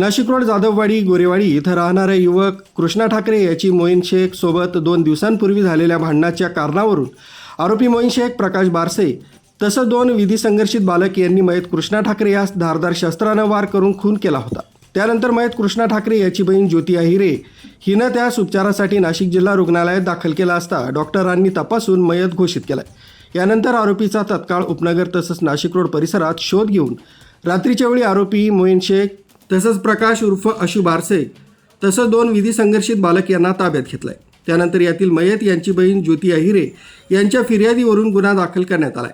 Nashik road Jadhavwadi Gorewadi इथं राहणारा युवक कृष्णा ठाकरे याची मोईन शेख सोबत दोन दिवसांपूर्वी झालेल्या भांडणाच्या कारणावरून आरोपी मोईन शेख प्रकाश बारसे तसंच दोन विधी संघर्षित बालक यांनी मयत कृष्णा ठाकरे यास धारदार शस्त्रानं वार करून खून केला होता. त्यानंतर मयत कृष्णा ठाकरे याची बहीण ज्योती अहिरे हिनं त्यास उपचारासाठी नाशिक जिल्हा रुग्णालयात दाखल केला असता डॉक्टरांनी तपासून मयत घोषित केलाय. यानंतर आरोपीचा तत्काळ उपनगर तसंच नाशिक रोड परिसरात शोध घेऊन रात्रीच्या वेळी आरोपी मोईन शेख तसंच प्रकाश उर्फ अशू बारसे तसंच दोन विधी संघर्षित बालक यांना ताब्यात घेतलाय. त्यानंतर यातील मयत यांची बहीण ज्योती अहिरे यांच्या फिर्यादीवरून गुन्हा दाखल करण्यात आलाय.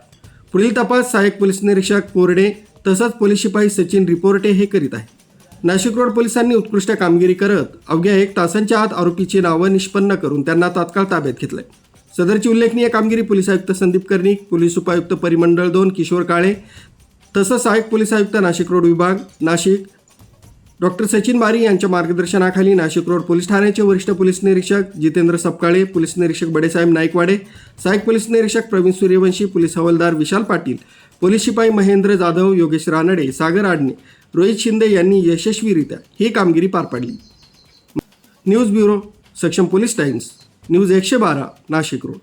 पुढील तपास सहाय्यक पोलीस निरीक्षक कोरडे तसंच पोलीस शिपाई सचिन रिपोर्टे हे करीत आहे नाशिक रोड पोलिसांनी उत्कृष्ट कामगिरी करत अवघ्या एक तासांच्या आत आरोपीची नावं निष्पन्न करून त्यांना तात्काळ ताब्यात घेतलंय. सदरची उल्लेखनीय कामगिरी पोलीस आयुक्त संदीप कर्णिक पोलीस उपायुक्त परिमंडळ दोन किशोर काळे तसंच सहाय्यक पोलीस आयुक्त नाशिक रोड विभाग नाशिक डॉक्टर सचिन बारी यांच्या मार्गदर्शनाखाली नाशिक रोड पोलीस ठाण्याचे वरिष्ठ पोलीस निरीक्षक जितेंद्र सपकाळे पोलीस निरीक्षक बडेसाहेब नाईकवाडे सहाय्यक पोलीस निरीक्षक प्रवीण सूर्यवंशी पोलीस हवालदार विशाल पाटील पोलीस शिपाई महेंद्र जाधव योगेश रानडे सागर आडणे रोहित शिंदे यांनी यशस्वीरित्या ही कामगिरी पार पाडली. News bureau Saksham police times news एकशे बारा नाशिक रोड.